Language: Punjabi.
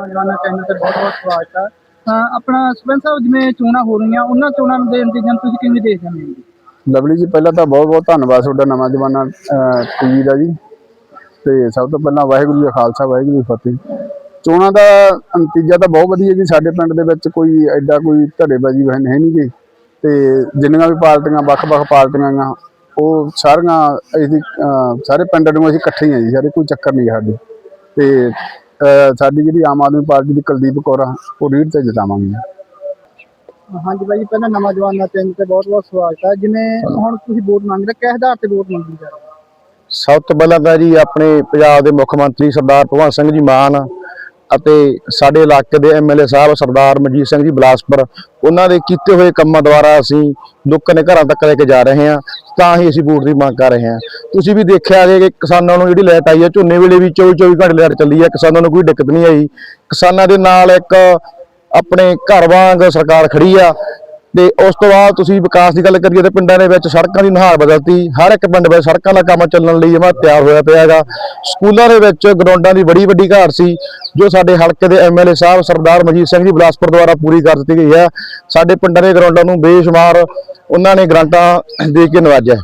ਨੌਜਵਾਨਾਂ ਚੈਨਲ ਤੇ ਬਹੁਤ ਬਹੁਤ ਸਵਾਗਤ ਹੈ ਆਪਣਾ ਸਰਪੰਚ ਸਾਹਿਬ, ਜਿਵੇਂ ਚੋਣਾਂ ਹੋ ਰਹੀਆਂ, ਉਹਨਾਂ ਚੋਣਾਂ ਦੇ ਨਤੀਜਿਆਂ ਤੁਸੀਂ ਕਿਵੇਂ ਦੇਖਦੇ ਹੋ? ਲਵਲੀ ਜੀ, ਪਹਿਲਾਂ ਤਾਂ ਬਹੁਤ ਬਹੁਤ ਧੰਨਵਾਦ ਤੁਹਾਡਾ ਨਵਾਂ ਜਵਾਨਾ ਟੀਵੀ ਦਾ ਜੀ। ਤੇ ਸਭ ਤੋਂ ਪਹਿਲਾਂ ਵਾਹਿਗੁਰੂ ਜੀ ਖਾਲਸਾ, ਵਾਹਿਗੁਰੂ ਜੀ ਫਤਿਹ। ਚੋਣਾਂ ਦਾ ਨਤੀਜਾ ਤਾਂ ਬਹੁਤ ਵਧੀਆ ਜੀ। ਸਾਡੇ ਪਿੰਡ ਦੇ ਵਿੱਚ ਕੋਈ ਐਡਾ ਕੋਈ ਧੜੇਬਾਜ਼ੀ ਹੈ ਨਹੀਂ ਗੀ। ਤੇ ਜਿੰਨੀਆਂ ਵੀ ਪਾਰਟੀਆਂ, ਵੱਖ-ਵੱਖ ਪਾਰਟੀਆਂ ਗਾ ਉਹ ਸਾਰੀਆਂ ਅਸੀਂ ਸਾਰੇ ਪਿੰਡ ਨੂੰ ਅਸੀਂ ਇਕੱਠੇ ਹੀ ਆ ਜੀ। ਸਾਰੇ ਕੋਈ ਚੱਕਰ ਨਹੀਂ ਸਾਡੇ। ਤੇ ਸਾਡੀ ਜਿਹੜੀ ਆਮ ਆਦਮੀ ਪਾਰਟੀ ਦੀ ਕੁਲਦੀਪ ਕੌਰ ਆ ਉਹ ਰੀਡ ਤੇ ਜਿਤਾਵਾਂਗੇ। ਹਾਂਜੀ ਬਾਈ ਜੀ ਪਹਿਲਾਂ ਨਵਾਂ ਜਵਾਨਾਂ ਚੈਨਲ ਤੇ ਬਹੁਤ ਬਹੁਤ ਸਵਾਗਤ ਹੈ। ਜਿਵੇਂ ਹੁਣ ਤੁਸੀਂ ਵੋਟ ਮੰਗ ਰਹੇ ਕਿਸ ਆਧਾਰ ਤੇ ਵੋਟ ਮੰਗੀ ਜਾ ਰਹੀ ਹੈ? ਸਭ ਤੋਂ ਪਹਿਲਾਂ ਤਾਂ ਜੀ ਆਪਣੇ ਪੰਜਾਬ ਦੇ ਮੁੱਖ ਮੰਤਰੀ ਸਰਦਾਰ ਭਗਵੰਤ ਸਿੰਘ ਜੀ ਮਾਨ ਅਤੇ ਸਾਡੇ ਇਲਾਕੇ ਦੇ ਐਮਐਲਏ ਸਾਹਿਬ ਸਰਦਾਰ ਮਨਜੀਤ ਸਿੰਘ ਜੀ ਬਲਾਸਪੁਰ, ਉਹਨਾਂ ਦੇ ਕੀਤੇ ਹੋਏ ਕੰਮਾਂ ਦੁਆਰਾ ਅਸੀਂ ਲੋਕਾਂ ਦੇ ਘਰਾਂ ਤੱਕ ਲੈ ਕੇ ਜਾ ਰਹੇ ਹਾਂ, ਤਾਂ ਹੀ ਅਸੀਂ ਵੋਟ ਦੀ ਮੰਗ ਕਰ ਰਹੇ ਹਾਂ। ਤੁਸੀਂ ਵੀ ਦੇਖਿਆ ਜੇ ਕਿ ਕਿਸਾਨਾਂ ਨੂੰ ਜਿਹੜੀ ਲਾਈਟ ਆਈ ਹੈ, ਝੋਨੇ ਵੇਲੇ ਵੀ 24 24 ਘੰਟੇ ਲਾਈਟ ਚੱਲੀ ਹੈ, ਕਿਸਾਨਾਂ ਨੂੰ ਕੋਈ ਦਿੱਕਤ ਨਹੀਂ ਆਈ। ਕਿਸਾਨਾਂ ਦੇ ਨਾਲ ਇੱਕ ਆਪਣੇ ਘਰ ਵਾਂਗ ਸਰਕਾਰ ਖੜੀ ਆ ਤੇ ਉਸ ਤੋਂ ਬਾਅਦ ਤੁਸੀਂ ਵਿਕਾਸ ਦੀ ਗੱਲ ਕਰੀਏ ਤਾਂ ਪਿੰਡਾਂ ਦੇ ਵਿੱਚ ਸੜਕਾਂ ਦੀ ਨੁਹਾਰ ਬਦਲਤੀ। ਹਰ ਇੱਕ ਪਿੰਡ ਵਿੱਚ ਸੜਕਾਂ ਦਾ ਕੰਮ ਚੱਲਣ ਲਈ ਜਮਾ ਤਿਆਰ ਹੋਇਆ ਪਿਆ ਹੈਗਾ। ਸਕੂਲਾਂ ਦੇ ਵਿੱਚ ਗਰਾਊਂਡਾਂ ਦੀ ਬੜੀ ਵੱਡੀ ਘਾਟ ਸੀ, ਜੋ ਸਾਡੇ ਹਲਕੇ ਦੇ ਐਮਐਲਏ ਸਾਹਿਬ ਸਰਦਾਰ ਮਜੀਦ ਸਿੰਘ ਜੀ ਬਿਲਾਸਪੁਰ ਦੁਆਰਾ ਪੂਰੀ ਕਰ ਦਿੱਤੀ ਗਈ ਹੈ। ਸਾਡੇ ਪਿੰਡਾਂ ਦੇ ਗਰਾਊਂਡਾਂ ਨੂੰ ਬੇਸ਼ੁਮਾਰ ਉਹਨਾਂ ਨੇ ਗ੍ਰਾਂਟਾਂ ਦੇ ਕੇ ਨਵਾਜਿਆ